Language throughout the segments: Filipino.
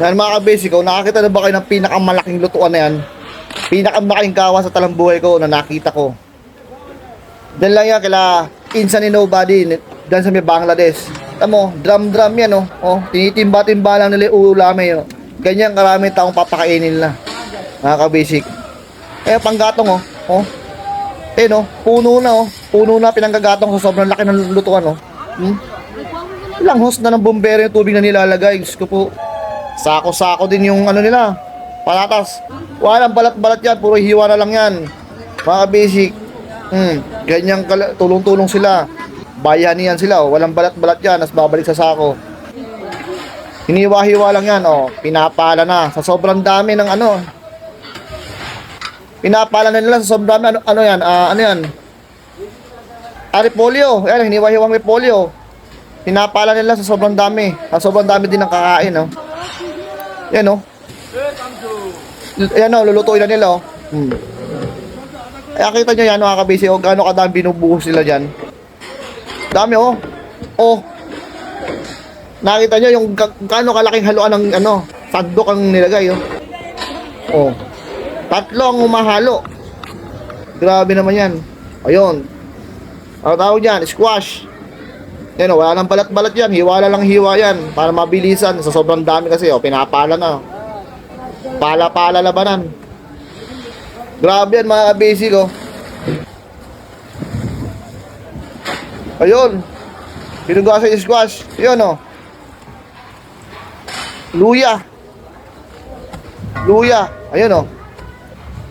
Yan mga kabasic, oh, nakakita na ba kayo ng pinakamalaking lutuan na yan? Pinakamalaking kawa sa talambuhay ko na nakita ko. Diyan lang yan, kila Insan ni Nobody, dyan sa may Bangladesh. Alam drum-drum yan, oh. oh tinitimba-timba lang nila yung ulamay, oh. Ganyan karami taong papakainin nila. Mga kabasic. Eh, panggatong, oh. oh. Eh, no, puno na, oh. Puno na pinanggagatong sa sobrang laki ng lutuan, oh. Hmm? Ilang host na ng bumbero yung tubig na nilalagay. Diyos ko po. Sako-sako din yung ano nila. Palatas. Walang balat-balat yan. Puro hiwa na lang yan. Mga basic. Hmm. Ganyang tulong-tulong sila. Bayanihan sila. Oh. Walang balat-balat yan. Tapos babalik sa sako. Hiniwa-hiwa lang yan. Oh. Pinapala na. Sa sobrang dami ng ano. Pinapala na nila sa sobrang dami. Ano, ano yan? Ah, ano yan? Ah, repolyo. Yan, hiniwa-hiwang repolyo. Pinapala nila sa sobrang dami. Sa sobrang dami din ng kakain, no? Yan, no? Yan, no? Lulutuin na nila, oh. Hmm. Kaya kita nyo yan, mga kabisi, oh, gaano kadami binubuhos nila dyan. Dami, oh. Oh. Nakita nyo yung gaano kalaking haluan ng, ano, sandok ang nilagay, oh. Oh. Tatlo ang umahalo. Grabe naman yan. Ayun. Ano tawag dyan? Squash. Yan, oh, wala nang balat-balat yan. Hiwala lang hiwa yan. Para mabilisan. Sa sobrang dami kasi, oh, pinapala na. Pala-pala labanan. Grabe yan, mga basic, oh. Ayun. Pinuga sa squash. Yun, oh. Luya. Luya. Ayun, oh.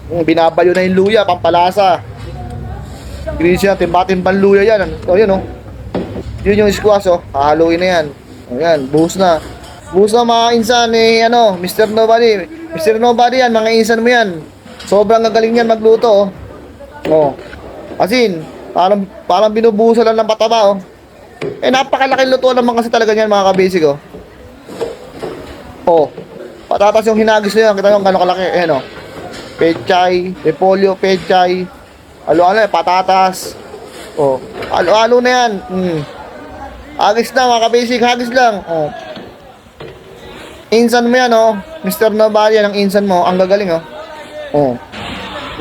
Mm, Binabayo na yung luya, pampalasa. Green siya, timba-timbang luya yan. O, yun, oh. Yun yung squash, oh. Hahaluin na yan. O, yan, buhos na. Buhos na mga insan, eh, ano, Mr. Nobody. Mr. Nobody yan, mga insan mo yan. Sobrang gagaling yan magluto, oh. Oh. Asin, parang, parang binubuhusan lang ng pataba, oh. Eh, napakalaki luto naman kasi talaga yan, mga kabasic, oh. Oh. Patatas yung hinagis na yan. Kita nyo gano'ng kalaki. Ayan, oh. Pechay, repolyo, pechay. Alo-ano, eh, patatas. Oh. Alo-alo na yan. Mm. Agis na, mga kabasic. Hagis lang. Oh. Insan mo yan, oh. Mr. Yan ang insan mo. Ang gagaling, oh. Oh.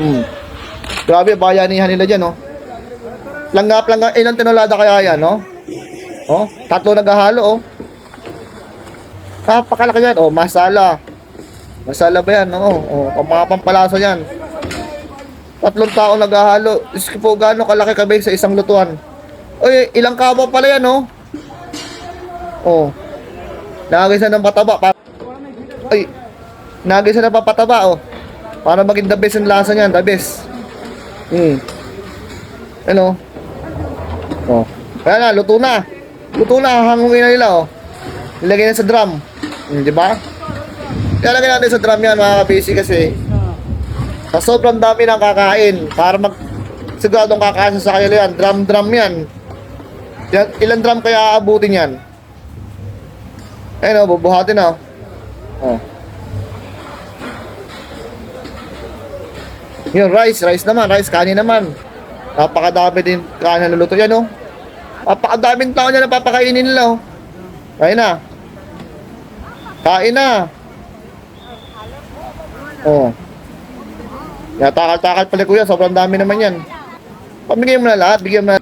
Mm. Grabe, bayanihan nila dyan, oh. Langgap-langgap. Ilang tinulada kaya yan, no? Oh, tatlo naghahalo, oh. Napakalaki yan. Oh, masala. Masala ba yan? Oh, oh, mga pampalasa yan. Tatlong tao naghahalo. Diyos ko po, gaano kalaki kabe sa isang lutuan. Oy, ilang kaba pala yan, oh. Oh. Nagisa ng pataba. Pa Ay, nagisa na papataba, oh. Para maging the best ang lasa niyan, the best. Hmm. Ano? Oh. Kaya na, luto na. Luto na, hangungin na nila, oh. Nilagay na sa drum. Hmm, di ba? Ilalagay natin sa drum yan, mga kabisi, kasi sa sobrang dami ng kakain, para mag siguradong kakain sa kanila yan, drum-drum yan. Ilan drum kaya aabutin yan? Ayun, oh, bubuhatin, oh. Oh. Yun, rice, rice naman, rice, kanin naman. Napakadami din kanin na luluto yan, oh. Napakadaming tao niya napapakainin nila, oh. Kain na. Kain na. Oh. Yatakal-takal pala kuya, sobrang dami naman yan. Pamigay mo na lahat, bigyan mo na